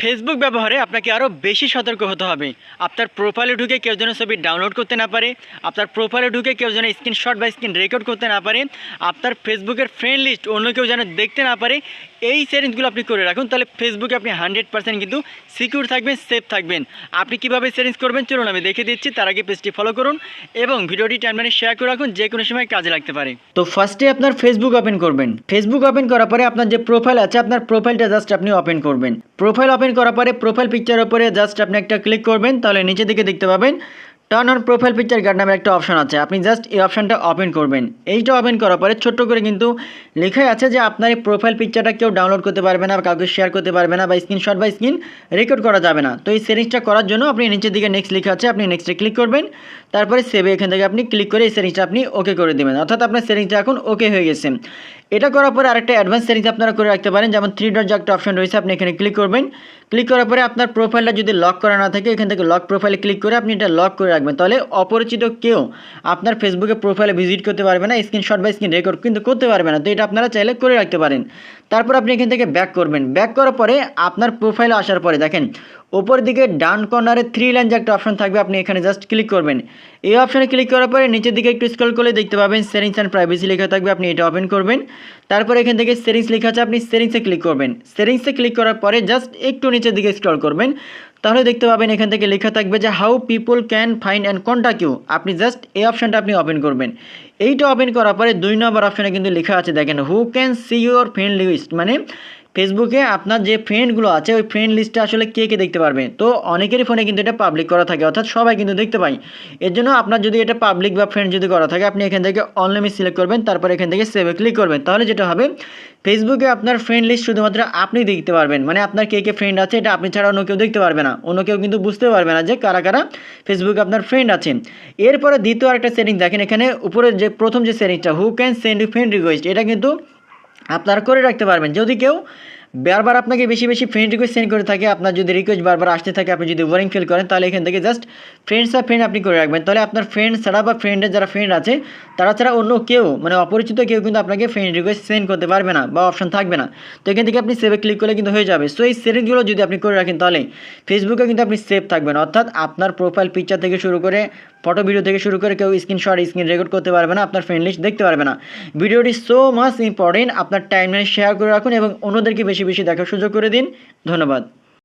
Facebook ব্যবহারে আপনাকে আরও বেশি সতর্ক হতে হবে। আপনার প্রোফাইলে ঢুকে কেউ যেন ছবি ডাউনলোড করতে না পারে, আপনার প্রোফাইলে ঢুকে কেউ যেন স্ক্রিনশট বা স্ক্রিন রেকর্ড করতে না পারে, আপনার ফেসবুকের ফ্রেন্ড লিস্ট অন্য কেউ যেন দেখতে না পারে, এই সেটিংসগুলো আপনি করে রাখুন, তাহলে ফেসবুকে আপনি হান্ড্রেড পার্সেন্ট কিন্তু সিকিউর থাকবেন সেফ থাকবেন। আপনি কীভাবে সেটিংস করবেন চলুন আমি দেখে দিচ্ছি, তার আগে পেজটি ফলো করুন এবং ভিডিওটি টাইমলাইনে শেয়ার করে রাখুন, যে কোনো সময় কাজে লাগতে পারে। তো ফার্স্টে আপনার ফেসবুক ওপেন করবেন। ফেসবুক ওপেন করার পরে আপনার যে প্রোফাইল আছে, আপনার প্রোফাইলটা জাস্ট আপনি ওপেন করবেন। প্রোফাইল ওপেন করার পরে প্রোফাইল পিকচার উপরে জাস্ট আপনি একটা ক্লিক করবেন, তাহলে নিচে দিকে দেখতে পাবেন turn on profile picture guard নামে একটা অপশন আছে। আপনি জাস্ট এই অপশনটা ওপেন করবেন। এইটা ওপেন করার পরে ছোট্ট করে কিন্তু লেখাই আছে যে আপনার এই প্রোফাইল পিকচারটা কেউ ডাউনলোড করতে পারবে না কাউকে শেয়ার করতে পারবে না বা স্ক্রিনশট বা স্ক্রিন রেকর্ড করা যাবে না। তো এই সেটিংসটা করার জন্য আপনি নিচের দিকে নেক্সট লেখা আছে, আপনি নেক্সটে ক্লিক করবেন। তারপরে সেভে এখান থেকে আপনি ক্লিক করে এই সেটিংসটা আপনি ওকে করে দেবেন। অর্থাৎ আপনার সেটিংসটা এখন ওকে হয়ে গেছে। এটা করার পরে আরেকটা অ্যাডভান্স সেটিংস আপনারা করে রাখতে পারেন, যেমন থ্রি ডট যে একটা অপশন রয়েছে, আপনি এখানে ক্লিক করবেন। ক্লিক করার পরে আপনার প্রোফাইলটা যদি লক করা না থাকে, এখান থেকে লক প্রোফাইলে ক্লিক করে আপনি এটা লক করে রাখবেন। তাহলে অপরিচিত কেউ আপনার ফেসবুকে প্রোফাইলে ভিজিট করতে পারবে না স্ক্রিনশট বা স্ক্রিন রেকর্ড কিন্তু করতে পারবে না। তো এটা আপনারা চাইলে করে রাখতে পারেন। তারপর আপনি এখান থেকে ব্যাক করবেন। ব্যাক করার পরে আপনার প্রোফাইলে আসার পরে দেখেন ওপর দিকে ডান কর্নারে থ্রি লাইন যে একটা অপশন থাকবে, আপনি এখানে জাস্ট ক্লিক করবেন। এই অপশনে ক্লিক করার পরে নিচের দিকে একটু স্ক্রল করলে দেখতে পাবেন সেটিংস অ্যান্ড প্রাইভেসি লেখা থাকবে, আপনি এটা ওপেন করবেন। তারপরে এখান থেকে সেটিংস লেখা আছে, আপনি সেটিংসে ক্লিক করবেন। সেটিংসে ক্লিক করার পরে জাস্ট একটু নিচের দিকে স্ক্রল করবেন। তাহলে দেখতে পাবেন এখান থেকে লেখা থাকবে যে how people can find and contact you আপনি জাস্ট এই অপশনটা আপনি ওপেন করবেন। এইটা ওপেন করার পরে দুই নম্বর অপশনে কিন্তু লেখা আছে, দেখেন who can see your friend list মানে ফেসবুকে আপনার যে ফ্রেন্ডগুলো আছে, ওই ফ্রেন্ড লিস্টটা আসলে কে কে দেখতে পারবে? তো অনেকেরই ফোনে কিন্তু এটা পাবলিক করা থাকে, অর্থাৎ সবাই কিন্তু দেখতে পায়। এর জন্য আপনার যদি এটা পাবলিক বা ফ্রেন্ড যদি করা থাকে, আপনি এখান থেকে অনলাইনে সিলেক্ট করবেন, তারপর এখান থেকে সেভে ক্লিক করবেন। তাহলে যেটা হবে ফেসবুকে আপনার ফ্রেন্ড লিস্ট শুধুমাত্র আপনি দেখতে পারবেন। মানে আপনার কে কে ফ্রেন্ড আছে, এটা আপনি ছাড়া অন্য কেউ দেখতে পারবে না। অন্য কেউ কিন্তু বুঝতে পারবে না যে কারা কারা ফেসবুকে আপনার ফ্রেন্ড আছে এরপরে দ্বিতীয় আরেকটা সেটিং দেখেন, এখানে উপরে যে প্রথম যে সেটিংটা who can send friend request এটা কিন্তু আপনারা করে রাখতে পারবেন। যদি কেউ বারবার আপনাকে বেশি বেশি ফ্রেন্ড রিকোয়েস্ট সেন্ড করে থাকে, আপনার যদি রিকোয়েস্ট বারবার আসতে থাকে, আপনি যদি বোরিং ফিল করেন, তাহলে এখান থেকে জাস্ট ফ্রেন্ডস আর ফ্রেন্ড আপনি করে রাখবেন। তাহলে আপনার ফ্রেন্ড ছাড়া বা ফ্রেন্ডের যারা ফ্রেন্ড আছে, তারা ছাড়া অন্য কেউ মানে অপরিচিত কেউ কিন্তু আপনাকে ফ্রেন্ড রিকোয়েস্ট সেন্ড করতে পারবে না বা অপশন থাকবে না। তো এখান থেকে আপনি সেভে ক্লিক করলে কিন্তু হয়ে যাবে। সো এই সেটিংসগুলো যদি আপনি করে রাখেন, তাহলে ফেসবুকে কিন্তু আপনি সেভ থাকবেন। অর্থাৎ আপনার প্রোফাইল পিকচার থেকে শুরু করে ফটো ভিডিও থেকে শুরু করে কেউ স্ক্রিনশট, স্ক্রিন রেকর্ড করতে পারবে না, আপনার ফ্রেন্ড লিস্ট দেখতে পারবে না। ভিডিওটি সো মাস ইম্পর্টেন্ট আপনার টাইমলাইন শেয়ার করে রাখুন এবং অন্যদেরকে বেশি বেশি দেখার সুযোগ করে দিন। ধন্যবাদ।